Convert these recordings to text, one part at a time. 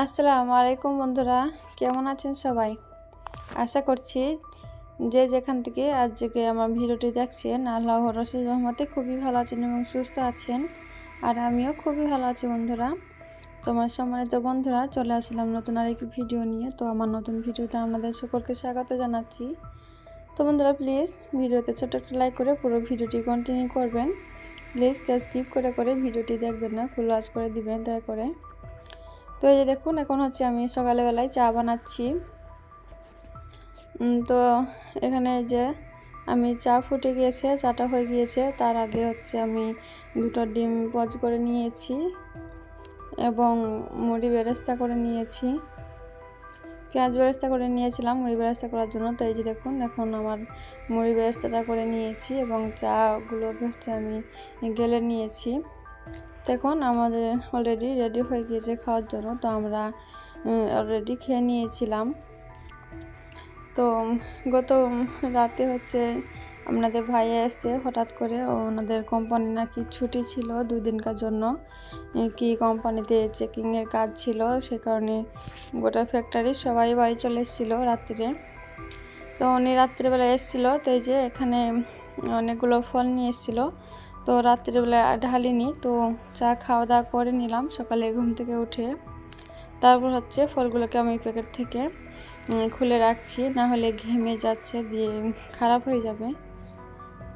আসসালামু আলাইকুম বন্ধুরা, কেমন আছেন সবাই? আশা করছি যে যেখান থেকে আজকে আমার ভিডিওটি দেখছেন আল্লাহ রসিদ রহমতে খুবই ভালো আছেন এবং সুস্থ আছেন। আর আমিও খুবই ভালো আছি বন্ধুরা। তোমার সম্মানিত বন্ধুরা, চলে আসলাম নতুন আরেকটি ভিডিও নিয়ে। তো আমার নতুন ভিডিওতে আপনাদের সকলকে স্বাগত জানাচ্ছি। তো বন্ধুরা, প্লিজ ভিডিওতে ছোট্ট একটা লাইক করে পুরো ভিডিওটি কন্টিনিউ করবেন। প্লিজ কেউ স্কিপ করে করে ভিডিওটি দেখবেন না, ফুল ওয়াচ করে দিবেন, দয়া করে। তো এই যে দেখুন, এখন হচ্ছে আমি সকালবেলায় চা বানাচ্ছি। তো এখানে যে আমি চা ফুটে গিয়েছে, চাটা হয়ে গিয়েছে। তার আগে হচ্ছে আমি দুটো ডিম পজ করে নিয়েছি এবং মুড়ি বেরেস্তা করে নিয়েছি। পেঁয়াজ বেরেস্তা করে নিয়েছিলাম মুড়ি বেরেস্তা করার জন্য। তো এই যে দেখুন, এখন আমার মুড়ি বেরেস্তাটা করে নিয়েছি এবং চাগুলোকে হচ্ছে আমি গেলে নিয়েছি। দেখুন, আমাদের অলরেডি রেডি হয়ে গিয়েছে খাওয়ার জন্য, তো আমরা অলরেডি খেয়ে নিয়েছিলাম। তো, গত রাতে হচ্ছে আপনাদের ভাইয়া এসে হঠাৎ করে ওনাদের কোম্পানি নাকি ছুটি ছিল দুই দিনকার জন্য। কি কোম্পানিতে চেকিংয়ের কাজ ছিল, সে কারণে গোটা ফ্যাক্টরি সবাই বাড়ি চলে এসেছিল রাত্রে। তো উনি রাত্রিবেলা এসেছিল, তো এই যে এখানে অনেকগুলো ফল নিয়ে এসেছিল। তো রাত্রিবেলা ঢালিনি, তো চা খাওয়া দাওয়া করে নিলাম, সকালে ঘুম থেকে উঠে। তারপর হচ্ছে ফলগুলোকে আমি প্যাকেট থেকে খুলে রাখছি, না হলে ঘেমে যাচ্ছে, দিয়ে খারাপ হয়ে যাবে।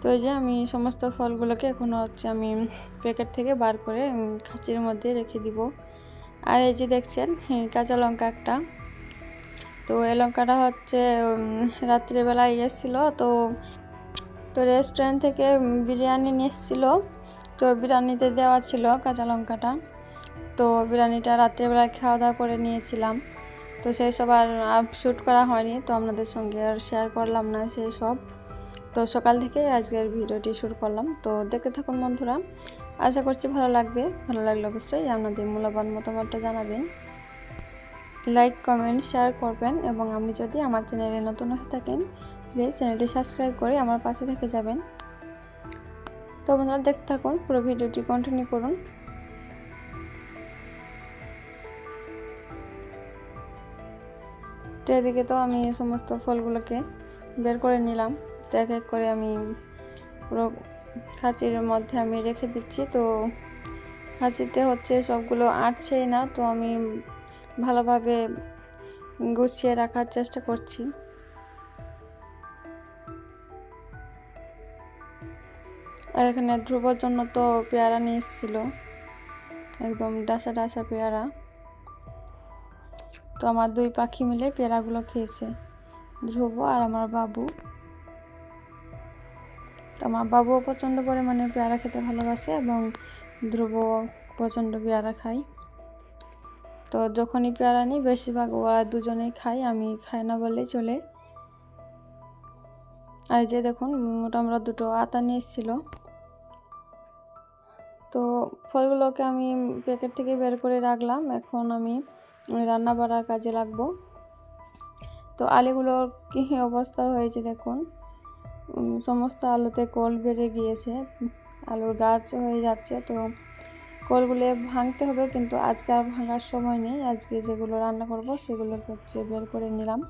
তো এই যে আমি সমস্ত ফলগুলোকে এখন হচ্ছে আমি প্যাকেট থেকে বার করে খাঁচির মধ্যে রেখে দিব। আর এই যে দেখছেন কাঁচা লঙ্কা একটা। তো এই লঙ্কাটা হচ্ছে রাত্রিবেলায় এসেছিল, তো তো রেস্টুরেন্ট থেকে বিরিয়ানি নিয়ে এসেছিল তো বিরিয়ানিতে দেওয়া ছিল কাঁচা লঙ্কাটা। তো বিরিয়ানিটা রাত্রেবেলায় খাওয়া দাওয়া করে নিয়েছিলাম। তো সেই সব আর শ্যুট করা হয়নি, তো আপনাদের সঙ্গে আর শেয়ার করলাম না সেই সব। তো সকাল থেকে আজকের ভিডিওটি শুরু করলাম। তো দেখতে থাকুন বন্ধুরা, আশা করছি ভালো লাগবে। ভালো লাগলে অবশ্যই আপনাদের মূল্যবান মতামতটা জানাবেন। লাইক কমেন্ট শেয়ার করবেন এবং আপনি যদি আমার চ্যানেলে নতুন হয়ে থাকেন প্লিজ চ্যানেলটি সাবস্ক্রাইব করে আমার পাশে থেকে যাবেন। তো বন্ধুরা, দেখতে থাকুন, পুরো ভিডিওটি কন্টিনিউ করুন। এদিকে তো আমি সমস্ত ফলগুলোকে বের করে নিলাম। তো এক এক করে আমি পুরো খাঁচির মধ্যে আমি রেখে দিচ্ছি। তো খাঁচিতে হচ্ছে সবগুলো আটছেই না, তো আমি ভালোভাবে গুছিয়ে রাখার চেষ্টা করছি। আর এখানে ধ্রুবর জন্য তো পেয়ারা নিয়ে এসেছিল একদম ডাসা ডাসা পেয়ারা। তো আমার দুই পাখি মিলে পেয়ারাগুলো খেয়েছে, ধ্রুব আর আমার বাবু। তো আমার বাবুও প্রচণ্ড পরিমাণে পেয়ারা খেতে ভালোবাসে এবং ধ্রুব প্রচণ্ড পেয়ারা খায়। তো যখনই পেয়ারা নিই, বেশিরভাগ ওরা দুজনেই খাই আমি খাই না বলেই চলে। আর যে দেখুন মোটামুটি দুটো আতা নিয়ে এসেছিল তো ফলগুলোকে আমি প্যাকেট থেকে বের করে রাখলাম। এখন আমি রান্না বাড়ার কাজে লাগবো। তো আলুগুলোর কী অবস্থা হয়েছে দেখুন। সমস্ত আলুতে কল বেড়ে গিয়েছে। আলুর গাছ হয়ে যাচ্ছে। তো কলগুলো ভাঙতে হবে, কিন্তু আজকে আর ভাঙার সময় নেই। আজকে যেগুলো রান্না করব, সেগুলো হচ্ছে বের করে নিলাম।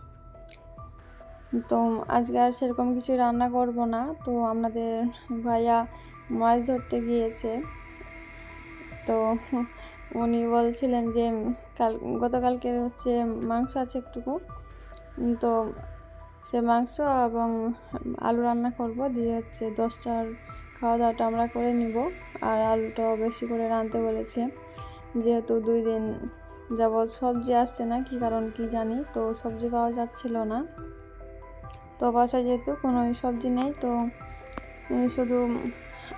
তো আজকে আর সেরকম কিছু রান্না করব না। তো আমাদের ভাইয়া মাছ ধরতে গিয়েছে। তো উনি বলছিলেন যে, কাল গতকালকের হচ্ছে মাংস আছে একটুকু। তো সে মাংস এবং আলু রান্না করব, দিয়ে হচ্ছে দশটার খাওয়া দাওয়াটা আমরা করে নিব। আর আলুটাও বেশি করে রাঁধতে বলেছে। যেহেতু দুই দিন যাবৎ সবজি আসছে না, কি কারণ কি জানি, তো সবজি পাওয়া যাচ্ছিল না। তো বাসায় যেহেতু কোনো সবজি নেই, তো শুধু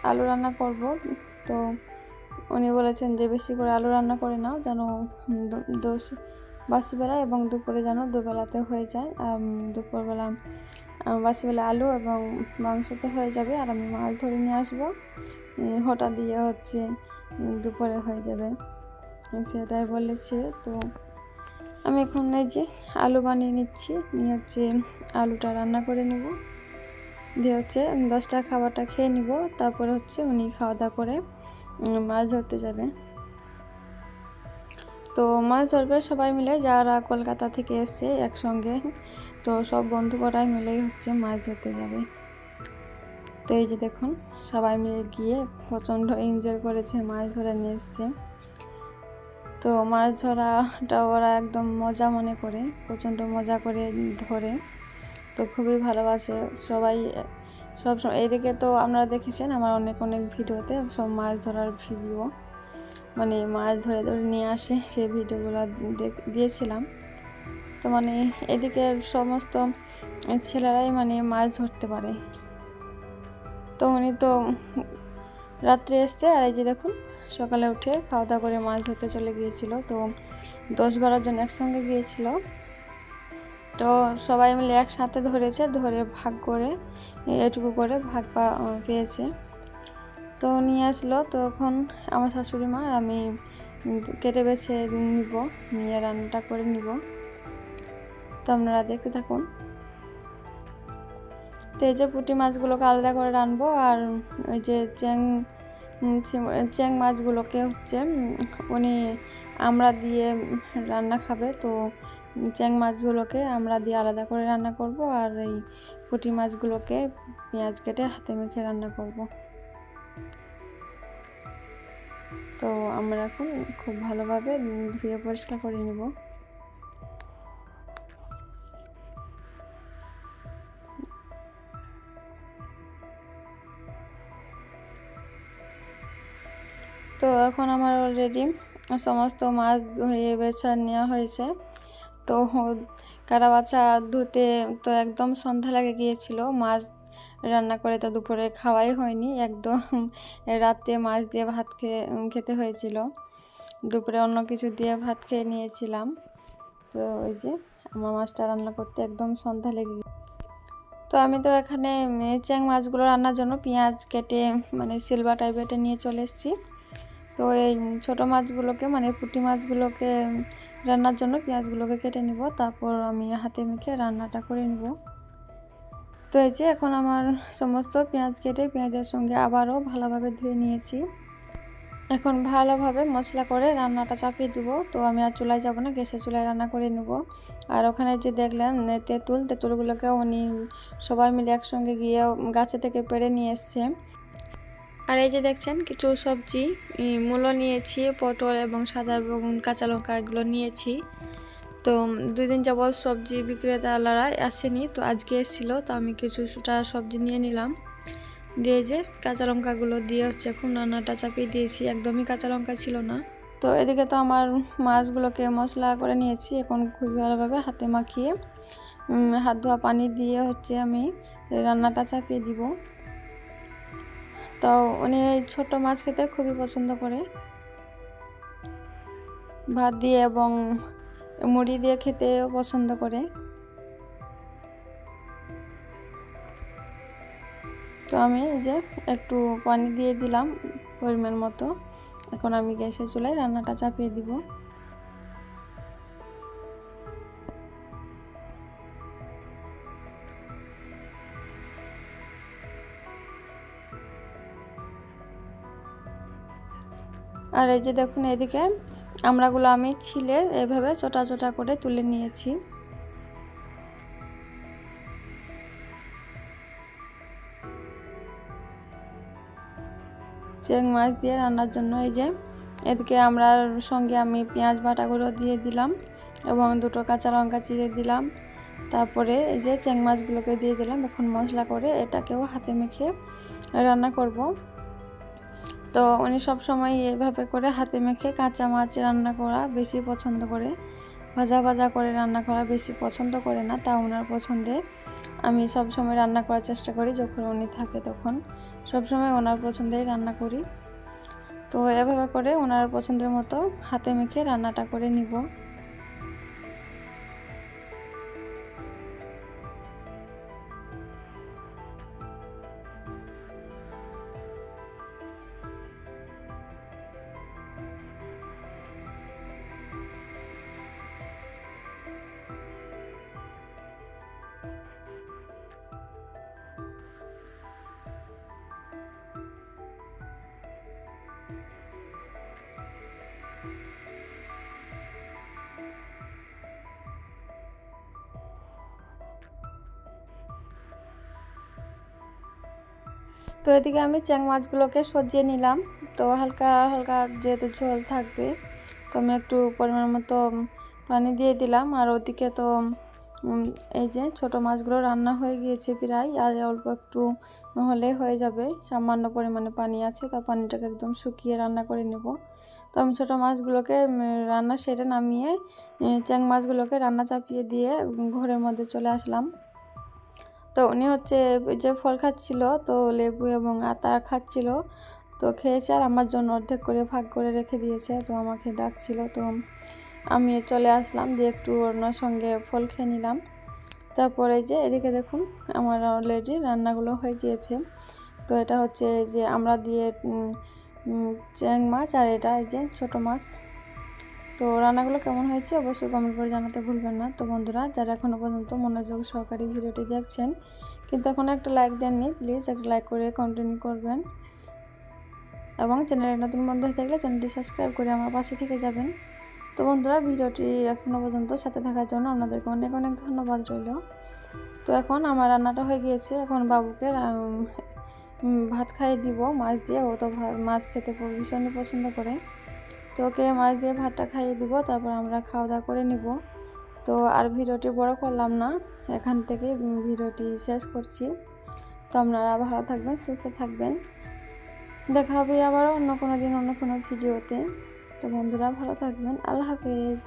আলু রান্না করব। তো উনি বলেছেন যে, বেশি করে আলু রান্না করে নাও যেন দোষ বাসিবেলা এবং দুপুরে যেন দুবেলাতে হয়ে যায়। আর দুপুরবেলা বাসিবেলা আলু এবং মাংসতে হয়ে যাবে। আর আমি মাছ ধরে নিয়ে আসব। হঠাৎ দিয়ে হচ্ছে দুপুরে হয়ে যাবে। সেটাই বলেছে। তো আমি এখন এই যে আলু বানিয়ে নিচ্ছি। নিয়ে হচ্ছে আলুটা রান্না করে নেব। দিয়ে হচ্ছে দশটা খাবারটা খেয়ে নিব। তারপরে হচ্ছে উনি খাওয়া দাওয়া করে মাছ ধরতে যাবে। তো মাছ ধরবে সবাই মিলে, যারা কলকাতা থেকে এসছে একসঙ্গে। তো সব বন্ধু মিলেই হচ্ছে মাছ ধরতে যাবে। তো এই যে দেখুন, সবাই মিলে গিয়ে প্রচণ্ড এনজয় করেছে মাছ ধরে নিয়ে এসছে। তো মাছ ধরাটা ওরা একদম মজা মনে করে, প্রচণ্ড মজা করে ধরে। তো খুবই ভালোবাসে সবাই, সব এইদিকে তো আপনারা দেখেছেন আমার অনেক অনেক ভিডিওতে সব মাছ ধরার ভিডিও। মানে মাছ ধরে ধরে নিয়ে আসে, সেই ভিডিওগুলো দিয়েছিলাম। তো মানে এদিকে সমস্ত ছেলেরাই মানে মাছ ধরতে পারে। তো উনি তো রাত্রে এসছে, আর এই যে দেখুন, সকালে উঠে খাওয়া দাওয়া করে মাছ ধরতে চলে গিয়েছিল। তো দশ বারো জন একসঙ্গে গিয়েছিল। তো সবাই মিলে একসাথে ধরেছে, ধরে ভাগ করে, এটুকু করে ভাগ পেয়েছে। তো নিয়ে আসলো তখন আমার শাশুড়ি মা আমি কেটে বেছে নিব, নিয়ে রান্নাটা করে নিব। তো আপনারা দেখতে থাকুন। তো এই যে পুঁটি মাছগুলোকে আলাদা করে রানবো আর ওই যে চ্যাং চ্যাং মাছগুলোকে হচ্ছে উনি আমরা দিয়ে রান্না খাবে, তো চ্যাং মাছগুলোকে আমরা দিয়ে আলাদা করে রান্না করব আর এই পুঁটি মাছগুলোকে পেঁয়াজ কেটে হাতে মেখে রান্না করব। তো আমরা এখন খুব ভালোভাবে ধুয়ে পরিষ্কার করে নেব। তো এখন আমার অলরেডি সমস্ত মাছ ধুয়ে বেছা নেওয়া হয়েছে। তো কারা বাচ্চা ধুতে তো একদম সন্ধ্যা লাগে গিয়েছিল। মাছ রান্না করে তো দুপুরে খাওয়াই হয়নি, একদম রাতে মাছ দিয়ে ভাত খেয়ে, খেতে হয়েছিল। দুপুরে অন্য কিছু দিয়ে ভাত খেয়ে নিয়েছিলাম। তো ওই যে আমার মাছটা রান্না করতে একদম সন্ধ্যা লেগে তো আমি তো এখানে চ্যাং মাছগুলো রান্নার জন্য পেঁয়াজ কেটে মানে সিলভার টাইপের নিয়ে চলে এসেছি। তো এই ছোটো মাছগুলোকে মানে পুঁটি মাছগুলোকে রান্নার জন্য পেঁয়াজগুলোকে কেটে নিব। তারপর আমি হাতে মেখে রান্নাটা করে নিব। তো এই যে এখন আমার সমস্ত পেঁয়াজ কেটে পেঁয়াজের সঙ্গে আবারও ভালোভাবে ধুয়ে নিয়েছি। এখন ভালোভাবে মশলা করে রান্নাটা চাপিয়ে দিব। তো আমি আর চুলায় যাব না, গ্যাসের চুলায় রান্না করে নেব। আর ওখানে যে দেখলেন তেঁতুল তেঁতুলগুলোকে উনি সবাই মিলে একসঙ্গে গিয়ে গাছে থেকে পেড়ে নিয়ে এসছে। আর এই যে দেখছেন, কিছু সবজি মূলো নিয়েছি, পটল এবং সাদা বেগুন, কাঁচা লঙ্কা এগুলো নিয়েছি। তো দুই দিন যাবৎ সবজি বিক্রেতালারা আসেনি, তো আজকে এসেছিল, তো আমি কিছুটা সবজি নিয়ে নিলাম। দিয়ে যে কাঁচা লঙ্কাগুলো দিয়ে হচ্ছে এখন রান্নাটা চাপিয়ে দিয়েছি, একদমই কাঁচা লঙ্কা ছিল না। তো এদিকে তো আমার মাছগুলোকে মশলা করে নিয়েছি, এখন খুব ভালোভাবে হাতে মাখিয়ে হাত ধোয়া পানি দিয়ে হচ্ছে আমি রান্নাটা চাপিয়ে দিব। তো উনি এই ছোট মাছ খেতে খুবই পছন্দ করে। ভাত দিয়ে এবং মুড়ি দিয়ে খেতেও পছন্দ করে। তো আমি এই যে একটু পানি দিয়ে দিলাম পরিমাণ মতো। এখন আমি গ্যাসে চুলায় রান্নাটা চাপিয়ে দিব। আর এই যে দেখুন এদিকে আমরাগুলো আমি ছিলে এভাবে ছোটা ছোটা করে তুলে নিয়েছি। চেং মাছ দিয়ে রান্নার জন্য এই যে এদিকে আমরা সঙ্গে আমি পেঁয়াজ বাটাগুলো দিয়ে দিলাম এবং দুটো কাঁচা লঙ্কা চিড়ে দিলাম। তারপরে এই যে চেং মাছগুলোকে দিয়ে দিলাম। এখন মশলা করে এটাকেও হাতে মেখে রান্না করব। তো উনি সবসময় এভাবে করে হাতে মেখে কাঁচা মাছ রান্না করা বেশি পছন্দ করে। ভাজা ভাজা করে রান্না করা বেশি পছন্দ করে না, তা ওনার পছন্দে। আমি সব সময় রান্না করার চেষ্টা করি যখন উনি থাকে তখন। সব সময় ওনার পছন্দেই রান্না করি। তো এভাবে করে ওনার পছন্দের মতো হাতে মেখে রান্নাটা করে নিব। তো এদিকে আমি চ্যাং মাছগুলোকে সজিয়ে নিলাম। তো হালকা হালকা যেহেতু ঝোল থাকবে, তো আমি একটু পরিমাণ মতো পানি দিয়ে দিলাম। আর ওদিকে তো এই যে ছোট মাছগুলো রান্না হয়ে গিয়েছে প্রায়, আর অল্প একটু হলে হয়ে যাবে। সামান্য পরিমাণে পানি আছে, তা পানিটাকে একদম শুকিয়ে রান্না করে নেব। তো আমি ছোটো মাছগুলোকে রান্না সেরে নামিয়ে চ্যাং মাছগুলোকে রান্না চাপিয়ে দিয়ে ঘরের মধ্যে চলে আসলাম। তো উনি হচ্ছে যে ফল খাচ্ছিল, তো লেবু এবং আতা খাচ্ছিল, তো খেয়েছে আর আমার জন্য অর্ধেক করে ভাগ করে রেখে দিয়েছে, তো আমাকে ডাকছিল, তো আমি চলে আসলাম, দিয়ে একটু ওনার সঙ্গে ফল খেয়ে নিলাম। তারপরে যে এদিকে দেখুন, আমার অলরেডি রান্নাগুলো হয়ে গিয়েছে। তো এটা হচ্ছে যে আমরা দিয়ে চ্যাং মাছ আর এটা এই যে ছোটো মাছ। তো রান্নাগুলো কেমন হয়েছে অবশ্যই কমেন্ট করে জানাতে ভুলবেন না। তো বন্ধুরা, যারা এখনও পর্যন্ত মনোযোগ সহকারী ভিডিওটি দেখছেন, কিন্তু এখনও একটা লাইক দেননি প্লিজ একটা লাইক করে কন্টিনিউ করবেন। এবং চ্যানেলে নতুন বন্ধু হয়ে থাকলে চ্যানেলটি সাবস্ক্রাইব করে আমার পাশে থেকে যাবেন। তো বন্ধুরা, ভিডিওটি এখনও পর্যন্ত সাথে থাকার জন্য আপনাদেরকে অনেক অনেক ধন্যবাদ রইল। তো এখন আমার রান্নাটা হয়ে গিয়েছে। এখন বাবুকে ভাত খাইয়ে দিব, মাছ দিয়ে। ও তো মাছ খেতে ভীষণই পছন্দ করে। তো ওকে মাছ দিয়ে ভাতটা খাইয়ে দিব, তারপর আমরা খাওয়া দাওয়া করে নিব। তো আর ভিডিওটি বড় করলাম না, এখান থেকে ভিডিওটি শেষ করছি। তো আপনারা ভালো থাকবেন, সুস্থ থাকবেন। দেখা হবে আবার অন্য কোনো দিন, অন্য কোনো ভিডিওতে। তো বন্ধুরা ভালো থাকবেন। আল্লাহ হাফেজ।